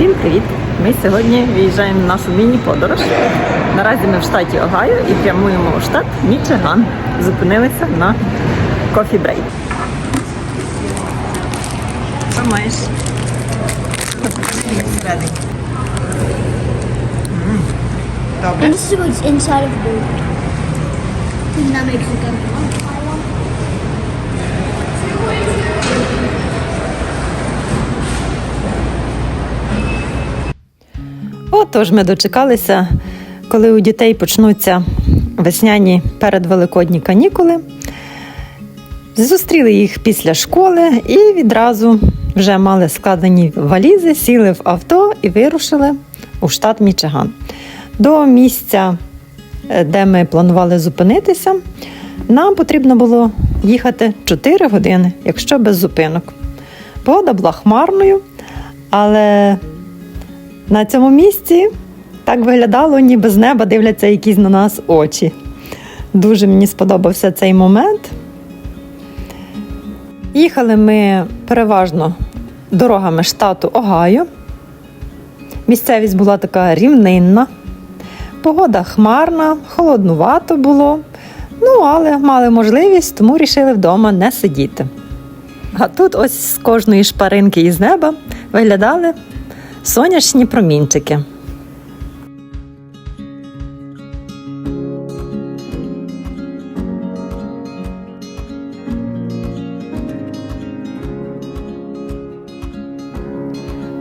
Всім привіт! Ми сьогодні виїжджаємо в нашу міні-подорож. Наразі ми в штаті Огайо і прямуємо у штат Мічиган. Зупинилися на кофі брейк. Що? Добре. This is what's inside of the bowl. That good. Отож, ми дочекалися, коли у дітей почнуться весняні передвеликодні канікули. Зустріли їх після школи і відразу вже мали складені валізи, сіли в авто і вирушили у штат Мічиган. До місця, е, де ми планували зупинитися, нам потрібно було їхати 4 години, якщо без зупинок. Погода була хмарною, але на цьому місці так виглядало, ніби з неба дивляться якісь на нас очі. Дуже мені сподобався цей момент. Їхали ми переважно дорогами штату Огайо. Місцевість була така рівнинна, погода хмарна, холоднувато було. Ну, але мали можливість, тому рішили вдома не сидіти. А тут ось з кожної шпаринки із неба виглядали сонячні промінчики.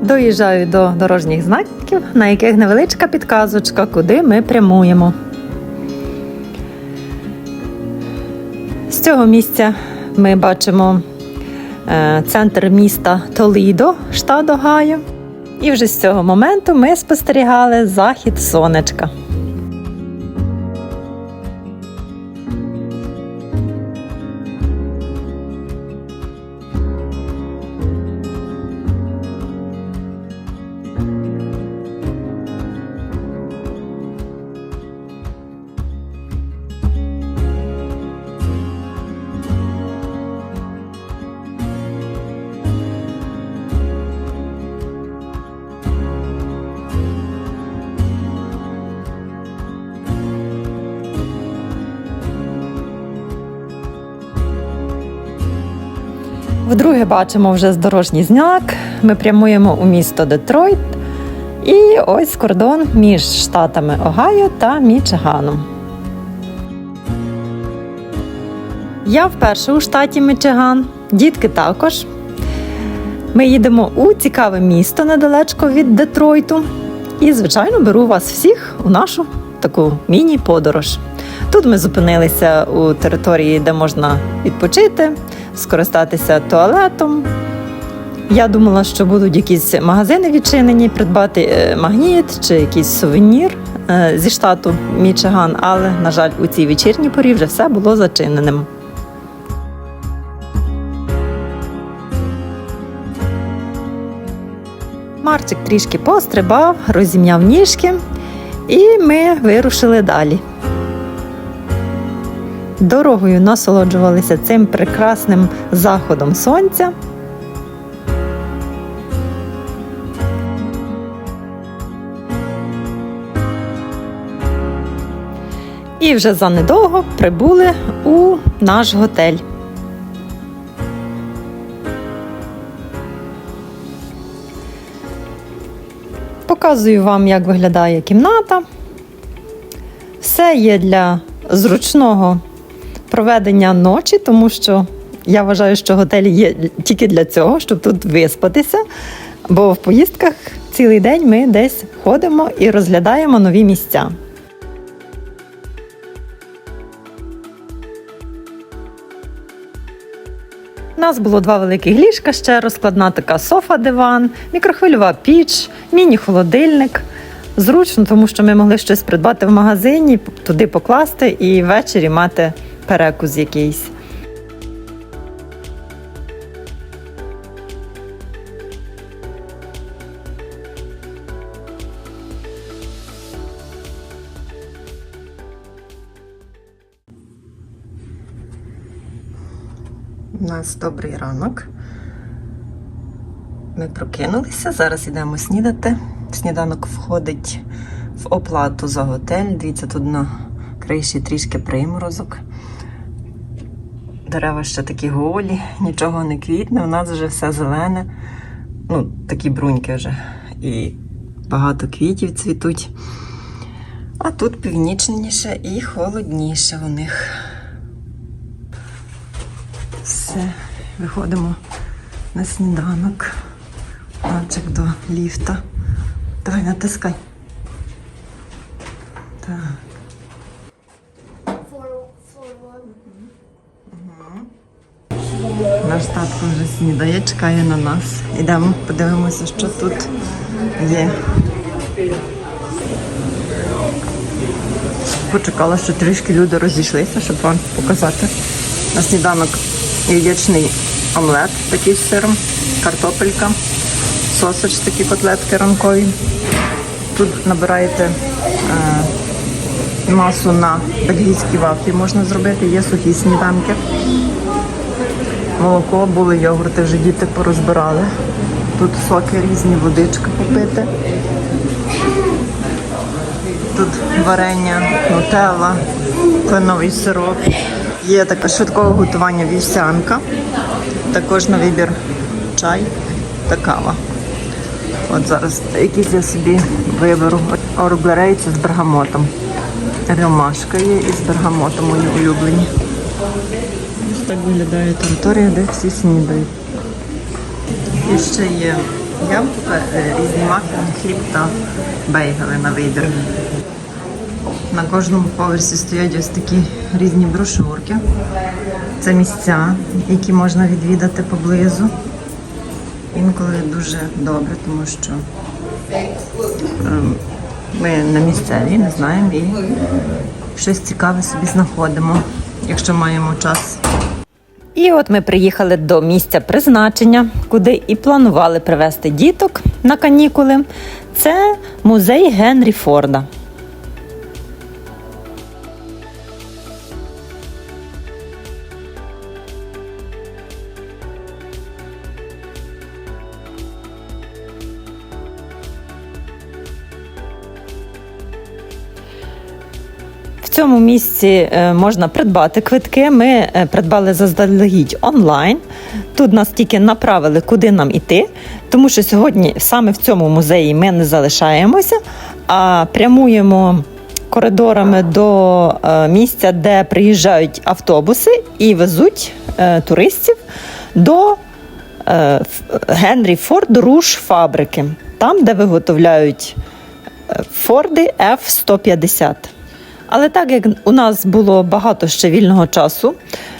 Доїжджаю до дорожніх знаків, на яких невеличка підказочка, куди ми прямуємо. З цього місця ми бачимо е, центр міста Толідо, штат Огайо. І вже з цього моменту ми спостерігали захід сонечка. Вдруге бачимо вже здорожній знак. Ми прямуємо у місто Детройт. І ось кордон між штатами Огайо та Мічиганом. Я вперше у штаті Мічиган, дітки також. Ми їдемо у цікаве місто недалечко від Детройту. І, звичайно, беру вас всіх у нашу таку міні-подорож. Тут ми зупинилися у території, де можна відпочити, скористатися туалетом. Я думала, що будуть якісь магазини відчинені, придбати е, магніт чи якийсь сувенір е, зі штату Мічиган, але, на жаль, у цій вечірній порі вже все було зачиненим. Марчик трішки пострибав, розім'яв ніжки, і ми вирушили далі. Дорогою насолоджувалися цим прекрасним заходом сонця. І вже занедовго прибули у наш готель. Показую вам, як виглядає кімната. Все є для зручного проведення ночі, тому що я вважаю, що готель є тільки для цього, щоб тут виспатися. Бо в поїздках цілий день ми десь ходимо і розглядаємо нові місця. У нас було два великих ліжка, ще розкладна така софа-диван, мікрохвильова піч, міні-холодильник. Зручно, тому що ми могли щось придбати в магазині, туди покласти і ввечері мати перекус якийсь. У нас добрий ранок. Ми прокинулися, зараз йдемо снідати. Сніданок входить в оплату за готель. Дивіться, тут на криші трішки приморозок. Дерева ще такі голі, нічого не квітне, у нас вже все зелене. Ну, такі бруньки вже. І багато квітів цвітуть. А тут північніше і холодніше у них. Все, виходимо на сніданок. Марчик до ліфта. Давай натискай. Так. Татко вже снідає, чекає на нас. Ідемо, подивимося, що тут є. Почекала, що трішки люди розійшлися, щоб вам показати. На сніданок яєчний омлет такий з сиром, картопелька, сосич такі котлетки ранкові. Тут набираєте е, масу на бельгійські вафлі можна зробити, є сухі сніданки. Молоко, були йогурти, вже діти порозбирали. Тут соки різні, водичка попити. Тут варення, нутелла, кленовий сироп. Є таке швидкого готування вівсянка. Також на вибір чай та кава. От зараз якісь я собі виберу. Орглерей з бергамотом. Ромашка є і з бергамотом мої улюблені. Так виглядає територія, де всі снідають. І ще є яблука, е, різні мафіни, хліб та бейгали на вибір. На кожному поверсі стоять ось такі різні брошурки. Це місця, які можна відвідати поблизу. Інколи дуже добре, тому що ем, ми на місцеві не знаємо і щось цікаве собі знаходимо, якщо маємо час. І от ми приїхали до місця призначення, куди і планували привезти діток на канікули. Це музей Генрі Форда. Цьому місці е, можна придбати квитки. Ми е, придбали заздалегідь онлайн. Тут нас тільки направили, куди нам іти, тому що сьогодні саме в цьому музеї ми не залишаємося, а прямуємо коридорами до е, місця, де приїжджають автобуси і везуть туристів до Генрі Форд Руш фабрики, там, де виготовляють Форди F-150. Але так як у нас було багато ще вільного часу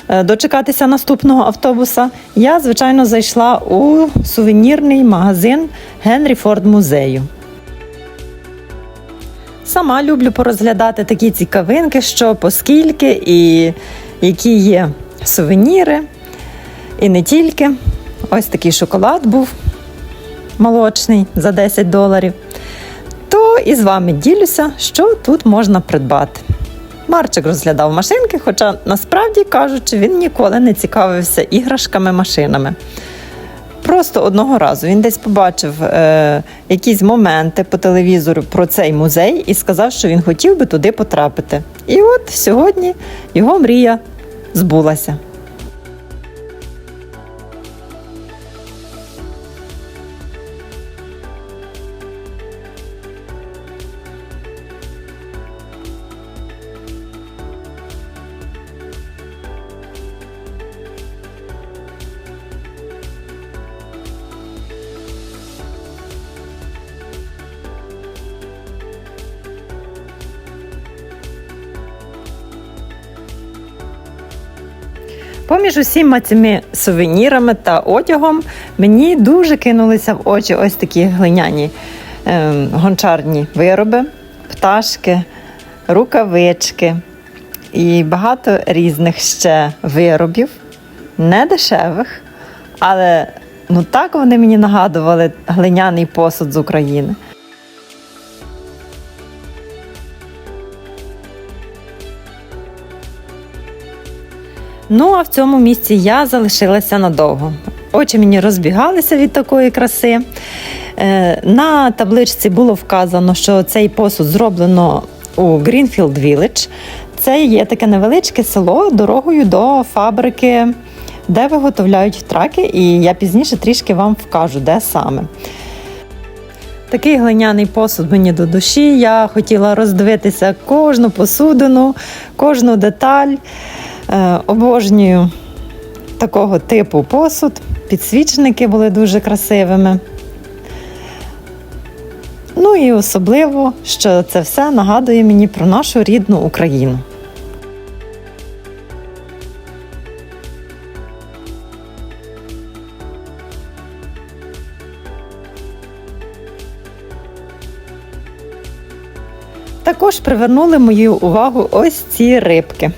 е, дочекатися наступного автобуса, я, звичайно, зайшла у сувенірний магазин Генрі Форд музею. Сама люблю порозглядати такі цікавинки, що поскільки і які є сувеніри, і не тільки. Ось такий шоколад був молочний за 10 доларів і з вами ділюся, що тут можна придбати. Марчик розглядав машинки, хоча насправді кажучи, він ніколи не цікавився іграшками машинами. Просто одного разу він десь побачив е, якісь моменти по телевізору про цей музей і сказав, що він хотів би туди потрапити. І от сьогодні його мрія збулася. Поміж усіма цими сувенірами та одягом мені дуже кинулися в очі ось такі глиняні ем, гончарні вироби, пташки, рукавички і багато різних ще виробів, не дешевих, але ну так вони мені нагадували глиняний посуд з України. Ну а в цьому місці я залишилася надовго. Очі мені розбігалися від такої краси. Е, На табличці було вказано, що цей посуд зроблено у Greenfield Village. Це є таке невеличке село дорогою до фабрики, де виготовляють траки, і я пізніше трішки вам вкажу, де саме. Такий глиняний посуд мені до душі. Я хотіла роздивитися кожну посудину, кожну деталь. Е, обожнюю такого типу посуд. Підсвічники були дуже красивими. Ну і особливо, що це все нагадує мені про нашу рідну Україну. Також привернули мою увагу ось ці рибки.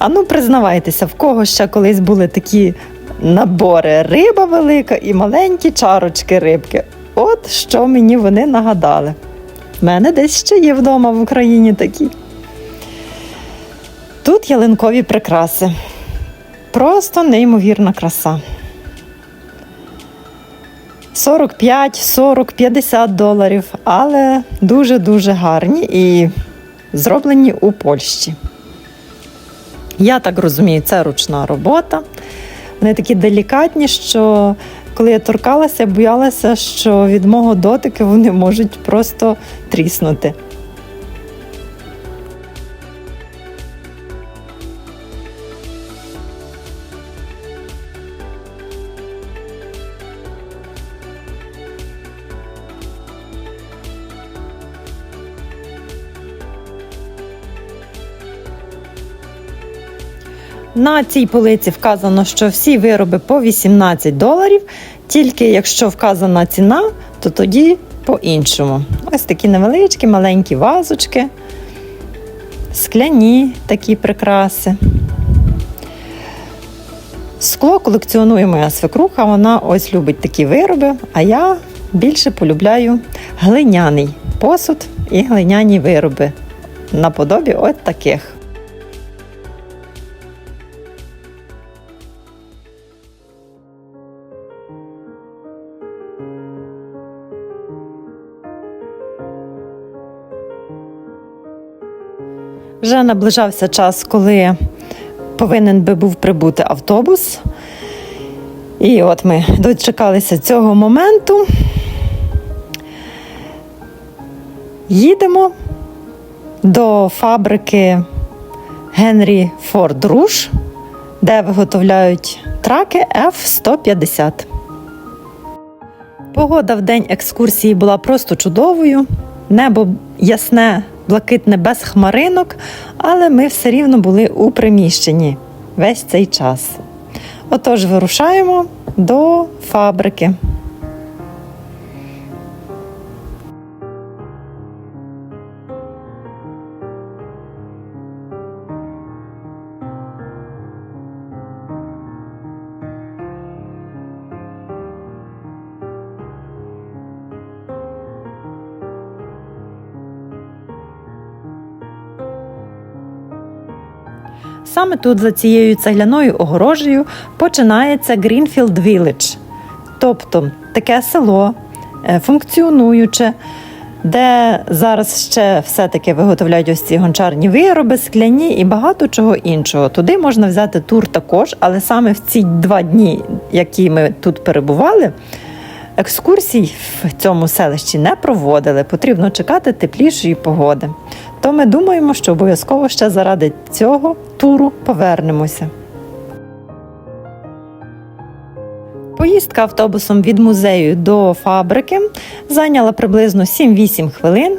А ну, признавайтеся, в кого ще колись були такі набори риба велика і маленькі чарочки рибки. От що мені вони нагадали. В мене десь ще є вдома в Україні такі. Тут ялинкові прикраси. Просто неймовірна краса. 45, 40, 50 доларів, але дуже-дуже гарні і зроблені у Польщі. Я так розумію, це ручна робота. Вони такі делікатні, що коли я торкалася, боялася, що від мого дотики вони можуть просто тріснути. На цій полиці вказано, що всі вироби по 18 доларів, тільки якщо вказана ціна, то тоді по-іншому. Ось такі невеличкі, маленькі вазочки, скляні такі прикраси. Скло колекціонує моя свекруха, вона ось любить такі вироби, а я більше полюбляю глиняний посуд і глиняні вироби наподобі от таких. Вже наближався час, коли повинен би був прибути автобус. І от ми дочекалися цього моменту. Їдемо до фабрики Генрі Форд Руш, де виготовляють траки F-150. Погода в день екскурсії була просто чудовою. Небо ясне, блакитне без хмаринок, але ми все рівно були у приміщенні весь цей час. Отож, вирушаємо до фабрики. Саме тут, за цією цегляною огорожею, починається Greenfield Village, тобто таке село е, функціонуюче, де зараз ще все-таки виготовляють ось ці гончарні вироби, скляні і багато чого іншого. Туди можна взяти тур також, але саме в ці два дні, які ми тут перебували. Екскурсій в цьому селищі не проводили, потрібно чекати теплішої погоди. То ми думаємо, що обов'язково ще заради цього туру повернемося. Поїздка автобусом від музею до фабрики зайняла приблизно 7-8 хвилин.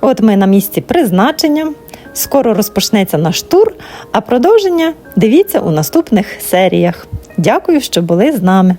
От ми на місці призначення. Скоро розпочнеться наш тур, а продовження дивіться у наступних серіях. Дякую, що були з нами.